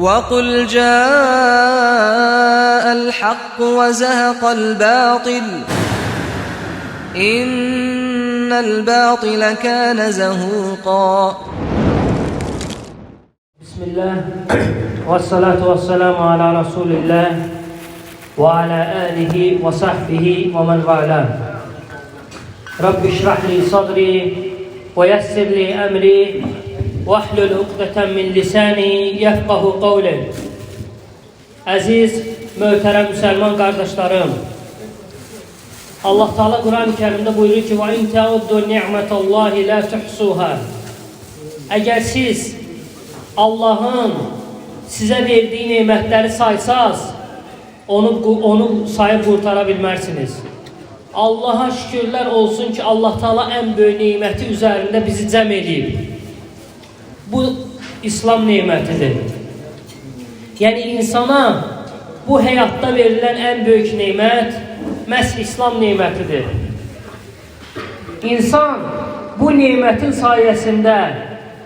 وقل جاء الحق وزهق الباطل. إن الباطل كان زهوقا. بسم الله. والصلاة والسلام على رسول الله وعلى آله وصحبه ومن والاه. رب اشرح لي صدري ويسر لي أمري. واحلل عقدة من لساني يفقه قولي Əziz, möhtərəm müsəlman qardaşlarım, Allah Teala Quran-ı Kərimdə buyurur ki: "Və in ta'uddu ni'metallahi la tuhsuha." Əgər siz Allahın sizə verdiyi nemətləri saysaz, onu onu sayıb qurtara bilmərsiniz. Allaha şükürlər olsun ki, Allah Taala ən böyük neməti üzərində bizi cəm edib. Bu İslam nemətidir. Yəni insana bu həyatda verilən ən böyük nemət məhz İslam nemətidir. İnsan bu nemətin sayəsində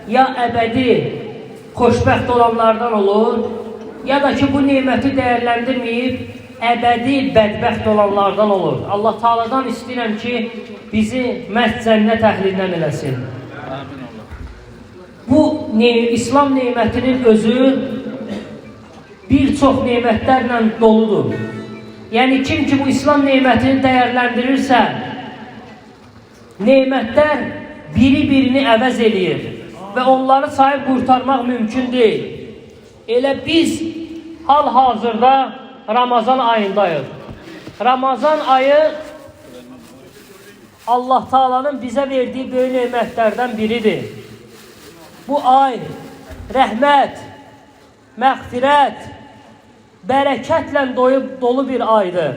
ya əbədi xoşbəxt olanlardan olur, ya da ki bu neməti dəyərləndirməyib əbədi bədbəxt olanlardan olur. Allah Taala'dan istəyirəm ki, bizi məhz cənnət əhlindən eləsin. Bu ne İslam nemətinin özü bir çox nemətlərlə doludur. Yəni kim ki bu İslam nemətini dəyərləndirirsə, nemətlər biri-birini əvəz eləyir və onları sayıb qurtarmaq mümkün deyil. Elə biz hal-hazırda Ramazan ayındayıq. Ramazan ayı Allah Taala'nın bizə verdiyi böyük nemətlərdən biridir. Bu ay rəhmət, məğfirət, bərəkətlə doyub dolu bir aydır.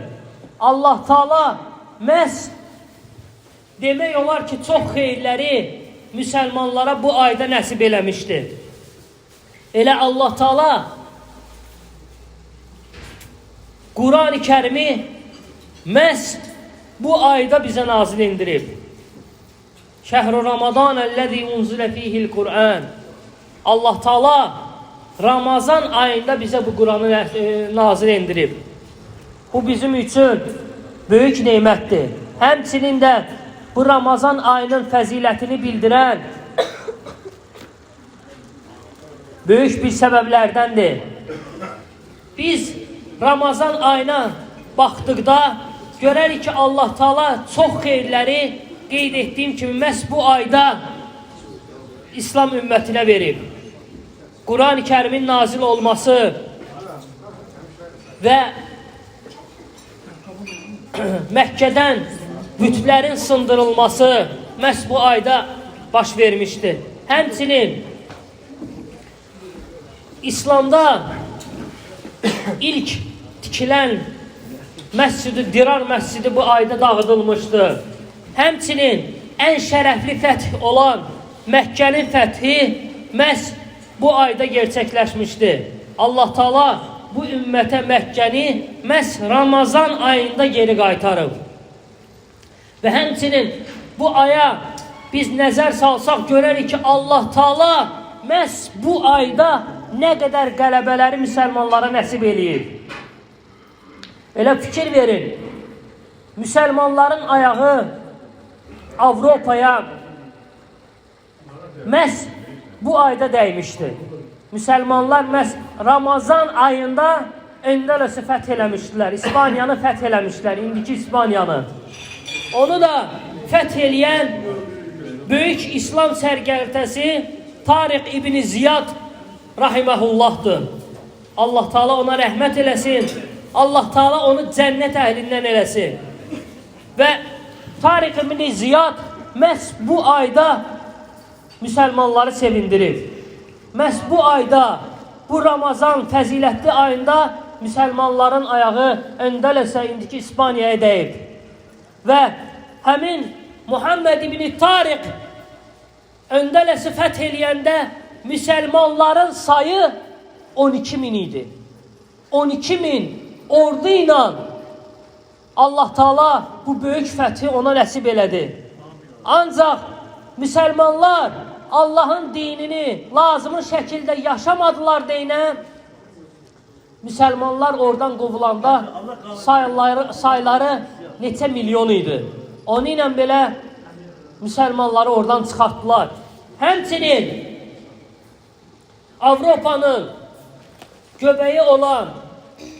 Allah Taala məhz demək olar ki, çox xeyirləri müsəlmanlara bu ayda nəsib eləmişdir. Elə Allah Taala Qurani Kərimi məhz bu ayda bizə nazil indirib. Şəhru Ramazan əlləzi unzilə fihil Qur'an. Allah Taala Ramazan ayında bizə bu Quranı e, nazil indirib. Bu bizim üçün böyük nemətdir. Həmçinin də bu Ramazan ayının fəzilətini bildirən böyük bir səbəblərdəndir. Biz Ramazan ayına baxdıqda görərik ki, Allah Taala çox xeyirləri qeyd etdiyim kimi məhz bu ayda İslam ümmətinə verib. Quran-ı Kərimin nazil olması və Məkkədən bütlərin sındırılması məhz bu ayda baş vermişdir. Həmçinin İslamda ilk tikilən Məscid-i Dirar məscidi bu ayda dağıdılmışdı. Həmçinin ən şərəfli fəth olan Məkkənin fəthi məhz bu ayda gerçəkləşmişdi. Allah Taala bu ümmətə Məkkəni məhz Ramazan ayında geri qaytarıb. Və həmçinin bu aya biz nəzər salsaq görərik ki, Allah Taala məhz bu ayda nə qədər qələbələri müsəlmanlara nəsib eləyir. Elə fikir verin. Müsəlmanların ayağı Avropaya məhz bu ayda dəymişdi. Müsəlmanlar məhz Ramazan ayında Endələsi fəth eləmişdilər. İspaniyanı fəth eləmişdilər. İndiki İspaniyanı. Onu da fəth eləyən böyük İslam sərgərtəsi Tariq İbn Ziyad rahiməhullahdır. Allah Taala ona rəhmət eləsin. Allah Taala onu cənnət əhlindən eləsin. Və Tariq İbn Ziyad məhz bu ayda müsəlmanları sevindirib. Məhz bu ayda, bu Ramazan fəzilətli ayında müsəlmanların ayağı Endələsə indiki İspaniyaya dəyib. Və həmin Muhammed ibn Tariq Endələsi fəth eləyəndə müsəlmanların sayı 12 min idi. 12 min ordu ilə Allah Taala bu böyük fəthi ona nəsib elədi. Ancaq müsəlmanlar Allahın dinini lazımı şəkildə yaşamadılar deyinə müsəlmanlar oradan qovulanda sayları, sayları neçə milyon idi. Onu ilə belə müsəlmanları oradan çıxartdılar. Həmçinin Avropanın göbeği olan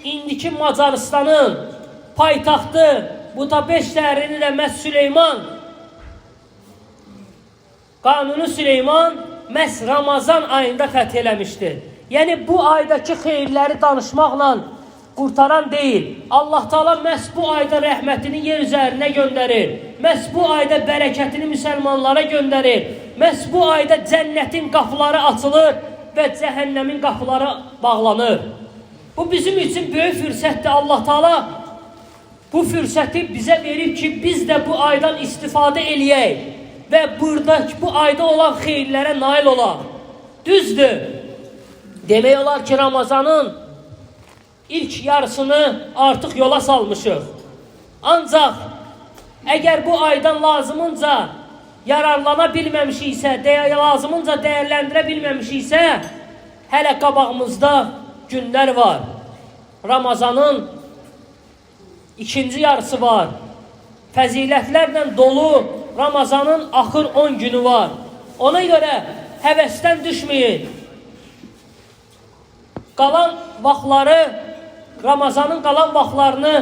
indiki Macaristanın paytaxtı Budapeşt şəhərini də məhz Süleyman Kanuni Süleyman məhz Ramazan ayında fəth eləmişdi. Yəni bu aydakı xeyirləri danışmaqla qurtaran deyil. Allah Taala məhz bu ayda rəhmətini yer üzərinə göndərir. Məhz bu ayda bərəkətini müsəlmanlara göndərir. Məhz bu ayda cənnətin qapıları açılır və cəhənnəmin qapıları bağlanır. Bu bizim üçün böyük fürsətdir. Allah Taala bu fürsəti bizə verib ki, biz də bu aydan istifadə eləyək və burada bu ayda olan xeyirlərə nail olaq. Düzdür. Demək olar ki, Ramazanın ilk yarısını artıq yola salmışıq. Ancaq əgər bu aydan lazımınca yararlana bilməmişiksə, deyə lazımınca dəyərləndirə bilməmişiksə, hələ qabağımızda günlər var. Ramazanın ikinci yarısı var. Fəzilətlərlə dolu Ramazanın axır 10 günü var. Ona görə həvəsdən düşməyin. Qalan vaxtları Ramazanın qalan vaxtlarını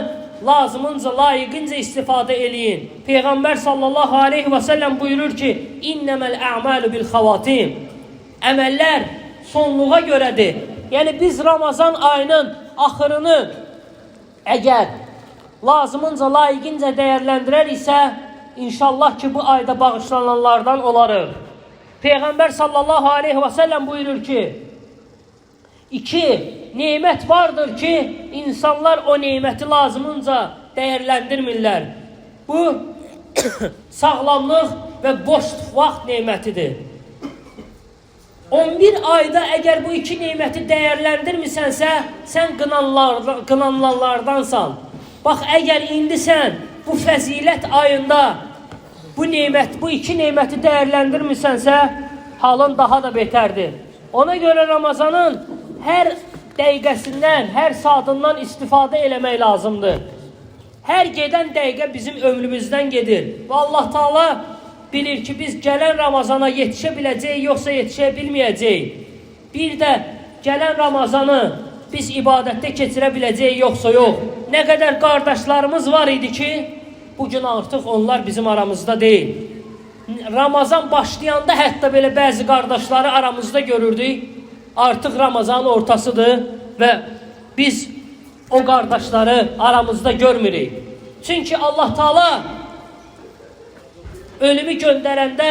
lazımınca, layiqincə istifadə eləyin. Peyğəmbər sallallahu aleyhi və səlləm buyurur ki, İnnəməl ə'malu bil xavatim. Əməllər sonluğa görədir. Yəni biz Ramazan ayının axırını əgər lazımınca, layiqincə dəyərləndirəriksə, inşallah ki, bu ayda bağışlananlardan olarıq. Peyğəmbər sallallahu aleyhi və səlləm buyurur ki, İki, nemət vardır ki, insanlar o neməti lazımınca dəyərləndirmirlər. Bu, sağlamlıq və boş vaxt nemətidir. 11 ayda əgər bu iki neməti dəyərləndirmisənsə, sən qınanlar, qınananlardansan. Bax, əgər indi sən bu fəzilət ayında bu nemət, bu iki neməti dəyərləndirmisənsə, halın daha da betərdir. Ona görə Ramazanın hər dəqiqəsindən, hər saatından istifadə eləmək lazımdır. Hər gedən dəqiqə bizim ömrümüzdən gedir. Və Allah Taala bilir ki, biz gələn Ramazana yetişə biləcəyik, yoxsa yetişə bilməyəcəyik. Bir də gələn Ramazanı biz ibadətdə keçirə biləcəyik, yoxsa yox. Nə qədər qardaşlarımız var idi ki, bu gün artıq onlar bizim aramızda deyil. Ramazan başlayanda hətta belə bəzi qardaşları aramızda görürdük. Artıq Ramazanın ortasıdır və biz o qardaşları aramızda görmürük. Çünki Allah Taala ölümü göndərəndə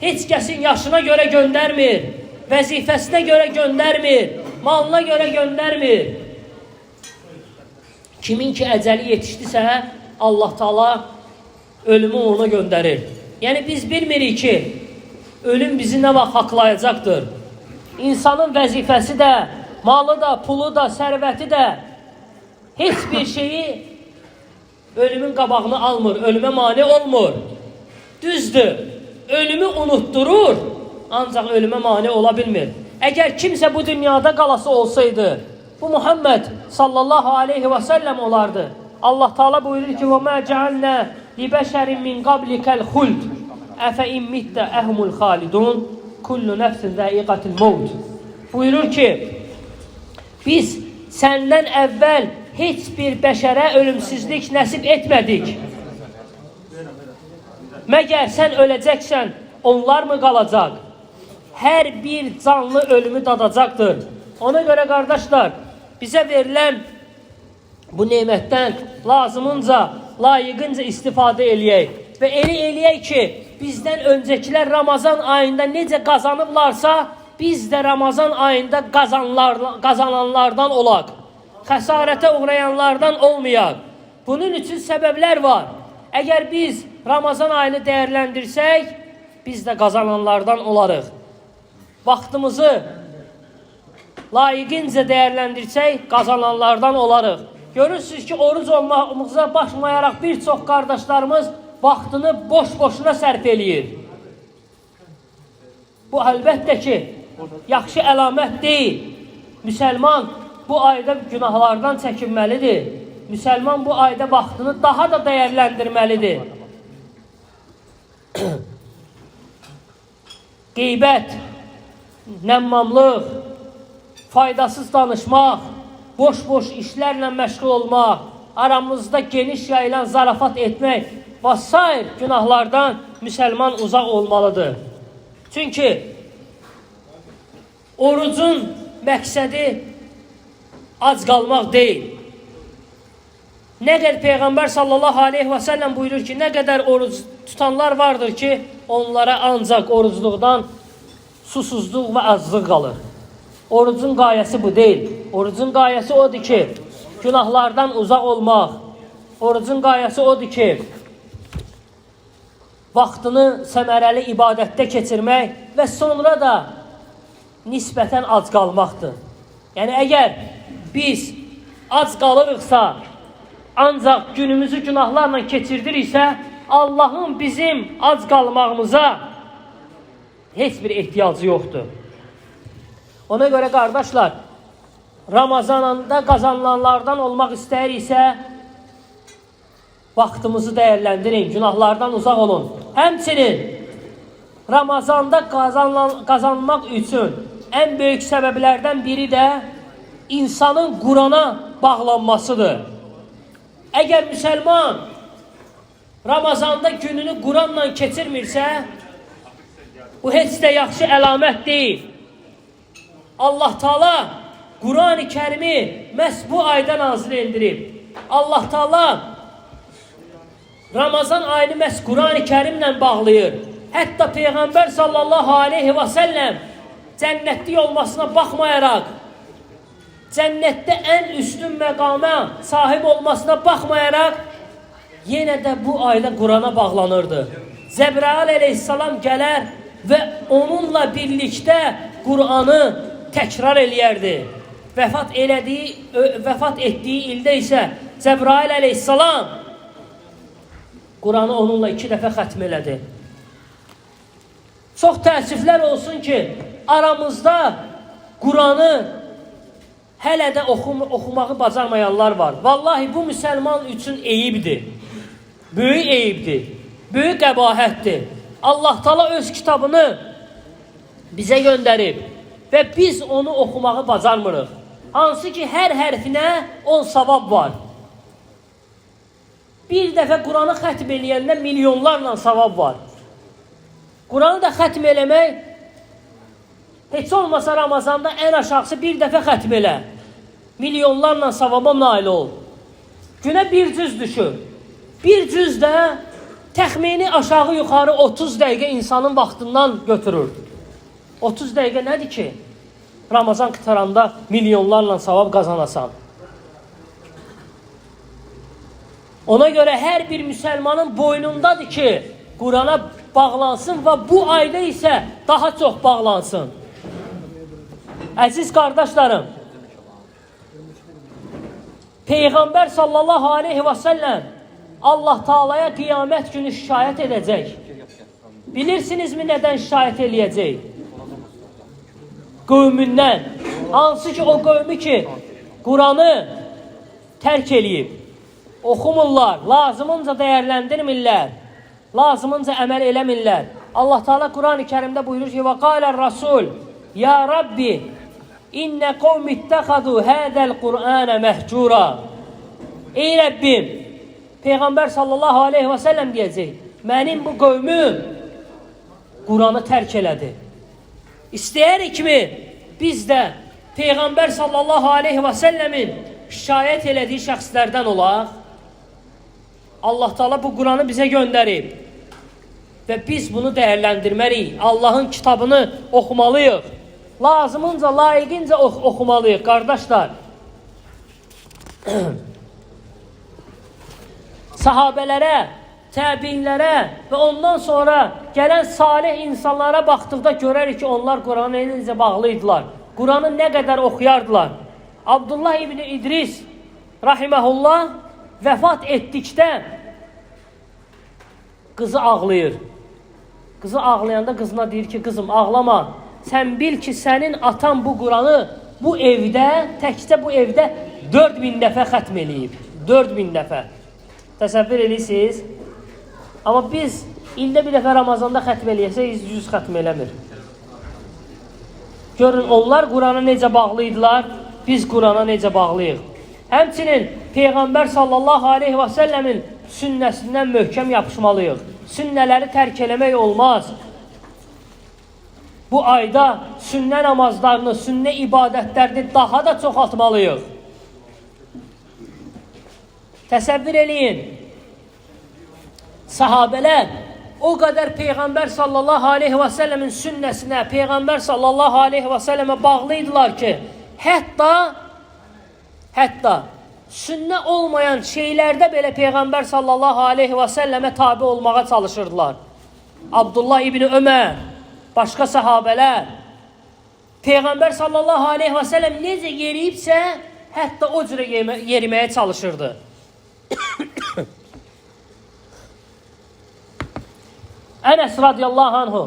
heç kəsin yaşına görə göndərmir, vəzifəsinə görə göndərmir, malına görə göndərmir. Kimin ki əcəli yetişdisə, Allah Taala ölümü ona göndərir. Yəni biz bilmirik ki, ölüm bizi nə vaxt haqlayacaqdır. İnsanın vəzifəsi də, malı da, pulu da, sərvəti də heç bir şeyi ölümün qabağını almır, ölümə mane olmur. Düzdür, ölümü unutturur, ancaq ölümə mane ola bilmir. Əgər kimsə bu dünyada qalası olsaydı, bu Muhammed sallallahu aleyhi və səlləm olardı. Allah Taala buyurur ki: "Və mə cealna li bəşərin min qablikal xuld. Əfə in mittə ehmul xalidun. Kullu nəfsin zaiqatul maut." Buyurur ki: Biz səndən əvvəl heç bir bəşərə ölümsüzlük nəsib etmədik. Məgər sən öləcəksən, onlar mı qalacaq? Hər bir canlı ölümü dadacaqdır. Ona görə qardaşlar, bizə verilən bu nemətdən lazımınca, layiqincə istifadə eləyək və elə eləyək ki, bizdən öncəkilər Ramazan ayında necə qazanıblarsa, biz də Ramazan ayında qazanlar, qazananlardan olaq. Xəsarətə uğrayanlardan olmayaq. Bunun üçün səbəblər var. Əgər biz Ramazan ayını dəyərləndirsək, biz də qazananlardan olarıq. Vaxtımızı layiqincə dəyərləndirsək, qazananlardan olarıq. Görürsünüz ki, oruc olmağımıza baxmayaraq bir çox qardaşlarımız vaxtını boş-boşuna sərf eləyir. Bu əlbəttə ki, yaxşı əlamət deyil. Müsəlman bu ayda günahlardan çəkinməlidir. Müsəlman bu ayda vaxtını daha da dəyərləndirməlidir. Qeybət, nəmmamlıq, faydasız danışmaq, boş-boş işlərlə məşğul olmaq, aramızda geniş yayılan zarafat etmək və s. günahlardan müsəlman uzaq olmalıdır. Çünki orucun məqsədi ac qalmaq deyil. Nə qədər Peyğəmbər sallallahu aleyhi və səlləm buyurur ki, nə qədər oruc tutanlar vardır ki, onlara ancaq orucluqdan susuzluq və aclıq qalır. Orucun qayəsi bu deyil. Orucun qayəsi odur ki, günahlardan uzaq olmaq. Orucun qayəsi odur ki, vaxtını səmərəli ibadətdə keçirmək və sonra da nisbətən ac qalmaqdır. Yəni əgər biz ac qalırıqsa, ancaq günümüzü günahlarla keçirdiriksə, Allahın bizim ac qalmağımıza heç bir ehtiyacı yoxdur. Ona görə qardaşlar, Ramazanında qazanılanlardan olmaq istəyiriksə, vaxtımızı dəyərləndirin, günahlardan uzaq olun. Həmçinin Ramazanda qazanılan, qazanmaq üçün ən böyük səbəblərdən biri də insanın Qurana bağlanmasıdır. Əgər müsəlman Ramazanda gününü Quranla keçirmirsə, bu heç də yaxşı əlamət deyil. Allah Taala Qurani Kərimi məhz bu ayda nazil endirib. Allah Taala Ramazan ayını məhz Qurani Kərimlə bağlayır. Hətta Peyğəmbər sallallahu aleyhi və səlləm cənnətli olmasına baxmayaraq cənnətdə ən üstün məqama sahib olmasına baxmayaraq yenə də bu ayda Qurana bağlanırdı. Cəbrail əleyhissalam gələr və onunla birlikdə Qur'anı təkrar eləyərdi. Vəfat elədiyi, vəfat etdiyi ildə isə Cəbrail əleyhissalam Qur'anı onunla iki dəfə xətm elədi. Çox təəssüflər olsun ki, aramızda Qur'anı hələ də oxum oxumağı bacarmayanlar var. Vallahi bu müsəlman üçün eyibdir. Böyük eyibdir. Böyük qəbahətdir. Allah Taala öz kitabını bizə göndərib və biz onu oxumağı bacarmırıq. Hansı ki, hər hərfinə 10 savab var. Bir dəfə Quranı xətm eləyəndə milyonlarla savab var. Quranı da xətm eləmək heç olmasa Ramazanda ən aşağısı bir dəfə xətm elə. Milyonlarla savaba nail ol. Günə bir cüz düşür. Bir cüz də təxmini aşağı yuxarı 30 dəqiqə insanın vaxtından götürür. 30 dəqiqə nədir ki? Ramazan qıtaranda milyonlarla savab qazanasan. Ona görə hər bir müsəlmanın boynundadır ki, Qurana bağlansın və bu ayda isə daha çox bağlansın. Əziz qardaşlarım, Peyğəmbər sallallahu aleyhi və səlləm Allah Taalaya qiyamət günü şikayət edəcək. Bilirsinizmi nədən şikayət eləyəcək? Qövmündən. Hansı ki o qövmü ki Quranı tərk eləyib. Oxumurlar, lazımınca dəyərləndirmirlər. Lazımınca əməl eləmirlər. Allah Taala Qurani Kərimdə buyurur ki: "Və Rasul: Ya Rabbi, inne qavmi ittexadu hadal Qur'ana mehcura." Ey Rəbbim, Peyğəmbər sallallahu aleyhi və səlləm deyəcək: "Mənim bu qövmüm Quranı tərk elədi." İstəyərikmi biz də Peyğəmbər sallallahu aleyhi və səlləmin şikayət elədiyi şəxslərdən olaq? Allah Taala bu Quranı bizə göndərib və biz bunu dəyərləndirməliyik. Allahın kitabını oxumalıyıq. Lazımınca, layiqincə ox oxumalıyıq qardaşlar. Sahabələrə, təbiinlərə və ondan sonra gələn salih insanlara baxdıqda görərik ki, onlar Qurana necə bağlıydılar. Quranı nə qədər oxuyardılar. Abdullah ibn İdris rahimehullah vəfat etdikdə qızı ağlayır. Qızı ağlayanda qızına deyir ki, qızım ağlama. Sən bil ki, sənin atan bu Quranı bu evdə, təkcə bu evdə 4000 dəfə xətm eləyib. 4000 dəfə. Təsəvvür edirsiniz? Amma biz ildə bir dəfə Ramazanda xətm eləyəsək 100 xətm eləmir. Görün onlar Qurana necə bağlı idilər, biz Qurana necə bağlıyıq. Həmçinin Peyğəmbər sallallahu aleyhi və səlləmin sünnəsindən möhkəm yapışmalıyıq. Sünnələri tərk eləmək olmaz. Bu ayda sünnə namazlarını, sünnə ibadətlərini daha da çoxaltmalıyıq. Təsəvvür eləyin. Sahabələr o qədər Peyğəmbər sallallahu aleyhi və səlləmin sünnəsinə, Peyğəmbər sallallahu aleyhi və səlləmə bağlı idilər ki, hətta hətta sünnə olmayan şeylərdə belə Peyğəmbər sallallahu aleyhi və səlləmə tabe olmağa çalışırdılar. Abdullah ibn Ömər, başqa sahabələr Peyğəmbər sallallahu aleyhi və səlləm necə yeriyibsə, hətta o cürə yeriməyə çalışırdı. Ənəs radiyallahu anhu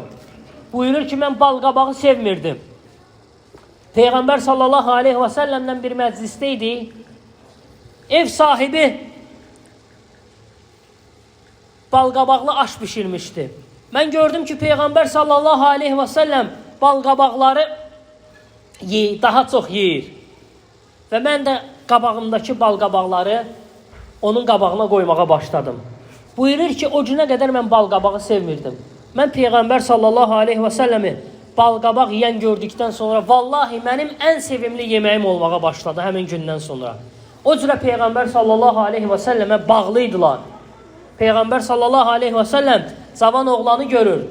buyurur ki, mən balqabağı sevmirdim. Peyğəmbər sallallahu aleyhi və səlləmdən bir məclisdə. Ev sahibi balqabaqlı aş bişirmişdi. Mən gördüm ki, Peyğəmbər sallallahu aleyhi və səlləm balqabaqları yeyir, daha çox yeyir. Və mən də qabağımdakı balqabaqları onun qabağına qoymağa başladım. Buyurur ki, o günə qədər mən balqabağı sevmirdim. Mən Peyğəmbər sallallahu aleyhi və səlləmi balqabaq yeyən gördükdən sonra vallahi mənim ən sevimli yeməyim olmağa başladı həmin gündən sonra. O cürə Peyğəmbər sallallahu aleyhi və səlləmə bağlıydılar. Peyğəmbər sallallahu aleyhi və səlləm cavan oğlanı görür.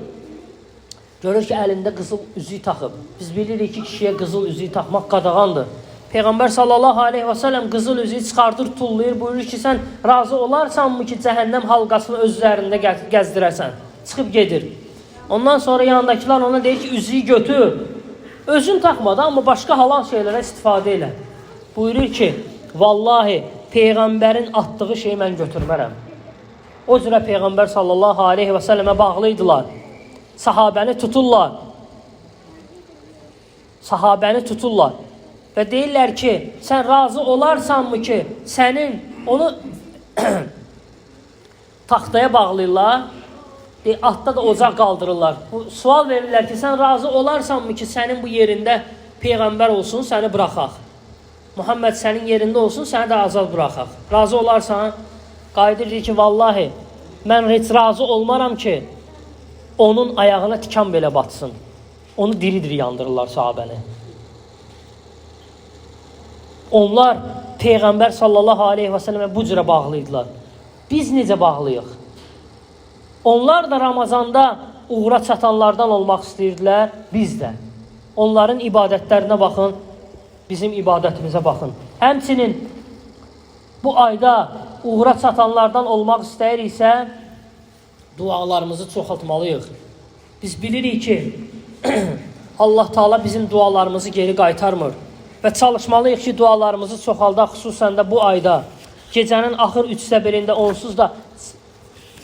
Görür ki, əlində qızıl üzük taxıb. Biz bilirik ki, kişiyə qızıl üzük taxmaq qadağandır. Peyğəmbər sallallahu aleyhi və səlləm qızıl üzüyü çıxardır, tullayır. Buyurur ki, sən razı olarsanmı ki, cəhənnəm halqasını öz üzərində gəz- gəzdirəsən? Çıxıb gedir. Ondan sonra yanındakılar ona deyir ki, üzüyü götür. Özün taxmadı, amma başqa halal şeylərə istifadə elə. Buyurur ki, vallahi Peyğəmbərin atdığı şeyi mən götürmərəm. O cürə Peyğəmbər sallallahu aleyhi və səlləmə bağlıydılar. Sahabəni tuturlar. Sahabəni tuturlar. Və deyirlər ki, sən razı olarsanmı ki, sənin onu taxtaya bağlayırlar, e, atda da ocaq qaldırırlar. Bu, sual verirlər ki, sən razı olarsanmı ki, sənin bu yerində Peyğəmbər olsun, səni buraxaq. Muhammed sənin yerində olsun, səni də azad buraxaq. Razı olarsan, qayıdır ki, vallahi mən heç razı olmaram ki, onun ayağına tikan belə batsın. Onu diri-diri yandırırlar sahabəni. Onlar Peyğəmbər sallallahu aleyhi və səlləmə bu cürə bağlıydılar. Biz necə bağlıyıq? Onlar da Ramazanda uğura çatanlardan olmaq istəyirdilər, biz də. Onların ibadətlərinə baxın, bizim ibadətimizə baxın. Həmçinin bu ayda uğura çatanlardan olmaq istəyiriksə, dualarımızı çoxaltmalıyıq. Biz bilirik ki, Allah Taala bizim dualarımızı geri qaytarmır və çalışmalıyıq ki, dualarımızı çoxaldaq, xüsusən də bu ayda. Gecənin axır 3-də birində onsuz da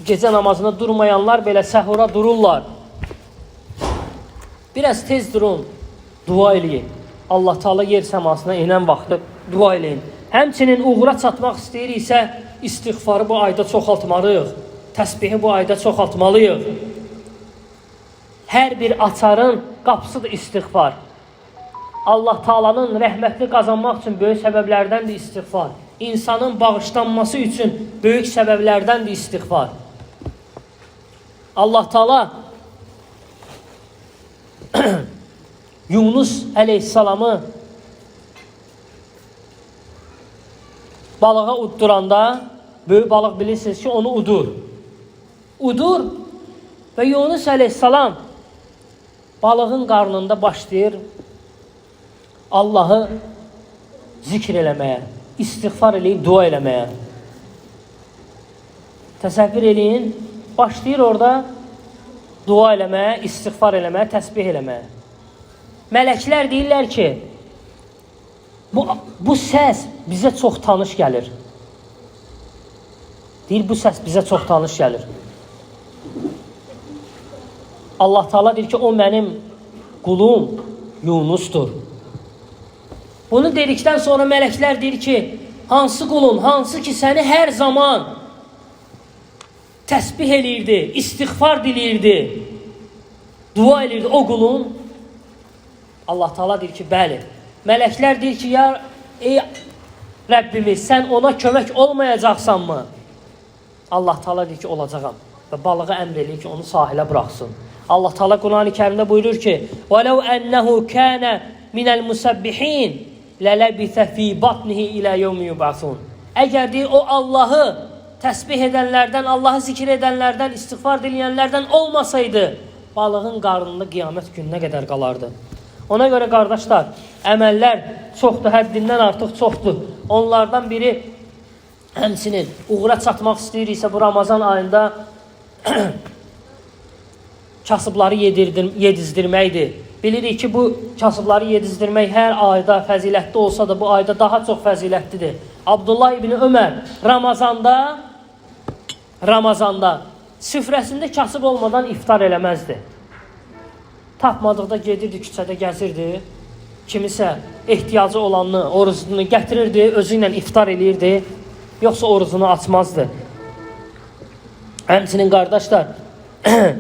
gecə namazına durmayanlar belə səhura dururlar. Biraz tez durun, dua eləyin. Allah Taala yer səmasına enən vaxtı dua eləyin. Həmçinin uğura çatmaq istəyiriksə, istiğfarı bu ayda çoxaltmalıyıq. Təsbihi bu ayda çoxaltmalıyıq. Hər bir açarın qapısıdır istiğfar. Allah Taala'nın rəhmətli qazanmaq üçün böyük səbəblərdəndir istiğfar. İnsanın bağışlanması üçün böyük səbəblərdəndir istiğfar. Allah Taala Yunus əleyhissalamı balığa udduranda böyük balıq bilirsiniz ki, onu udur. Udur və Yunus əleyhissalam balığın qarnında başlayır Allahı zikr eləməyə, istiğfar eləyib dua eləməyə. Təsəvvür eləyin, başlayır orada dua eləməyə, istiğfar eləməyə, təsbih eləməyə. Mələklər deyirlər ki, bu, bu səs bizə çox tanış gəlir. Deyir, bu səs bizə çox tanış gəlir. Allah Taala deyir ki, o mənim qulum Yunusdur. Bunu dedikdən sonra mələklər deyir ki, hansı qulun, hansı ki səni hər zaman təsbih eləyirdi, istiğfar diləyirdi, dua eləyirdi o qulun. Allah Taala deyir ki, bəli. Mələklər deyir ki, ya ey Rəbbimiz, sən ona kömək olmayacaqsanmı? Allah Taala deyir ki, olacağam. Və balığa əmr eləyir ki, onu sahilə buraxsın. Allah Taala Qurani Kərimdə buyurur ki: "Və law ennehu kana minel musabbihin lelabitha fi batnihi ila yawmi yub'asun." Əgər deyir o Allahı təsbih edənlərdən, Allahı zikr edənlərdən, istiğfar diləyənlərdən olmasaydı, balığın qarnında qiyamət gününə qədər qalardı. Ona görə qardaşlar, əməllər çoxdur, həddindən artıq çoxdur. Onlardan biri həmçinin uğura çatmaq istəyiriksə bu Ramazan ayında kasıbları yedirdir, yedizdirməkdir. Bilirik ki, bu kasıbları yedizdirmək hər ayda fəzilətli olsa da bu ayda daha çox fəzilətlidir. Abdullah ibn Ömər Ramazanda Ramazanda süfrəsində kasıb olmadan iftar eləməzdi. Tapmadıqda gedirdi küçədə gəzirdi. Kimisə ehtiyacı olanını, orucunu gətirirdi, özü ilə iftar eləyirdi. Yoxsa orucunu açmazdı. Həmçinin qardaşlar,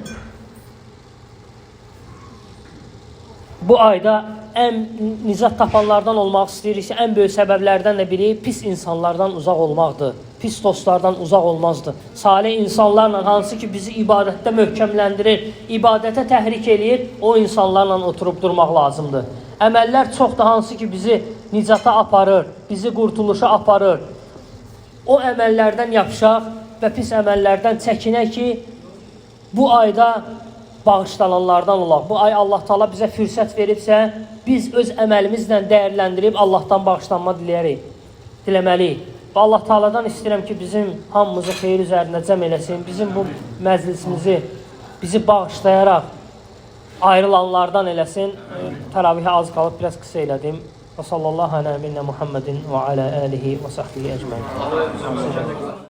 bu ayda ən nicat tapanlardan olmaq istəyiriksə, ən böyük səbəblərdən də biri pis insanlardan uzaq olmaqdır. Pis dostlardan uzaq olmazdı. Salih insanlarla hansı ki bizi ibadətdə möhkəmləndirir, ibadətə təhrik eləyir, o insanlarla oturub durmaq lazımdır. Əməllər çoxdur hansı ki bizi nicata aparır, bizi qurtuluşa aparır. O əməllərdən yapışaq və pis əməllərdən çəkinək ki, bu ayda bağışlananlardan olaq. Bu ay Allah Taala bizə fürsət veribsə, biz öz əməlimizlə dəyərləndirib Allahdan bağışlanma diləyərik. Diləməliyik. Və Allah Taaladan istəyirəm ki, bizim hamımızı xeyir üzərində cəm eləsin. Bizim bu məclisimizi bizi bağışlayaraq ayrılanlardan eləsin. Təravihə az qalıb biraz qısa elədim. Və sallallahu əleyhi və Muhammedin və alə alihi və səhbihi ecmaîn.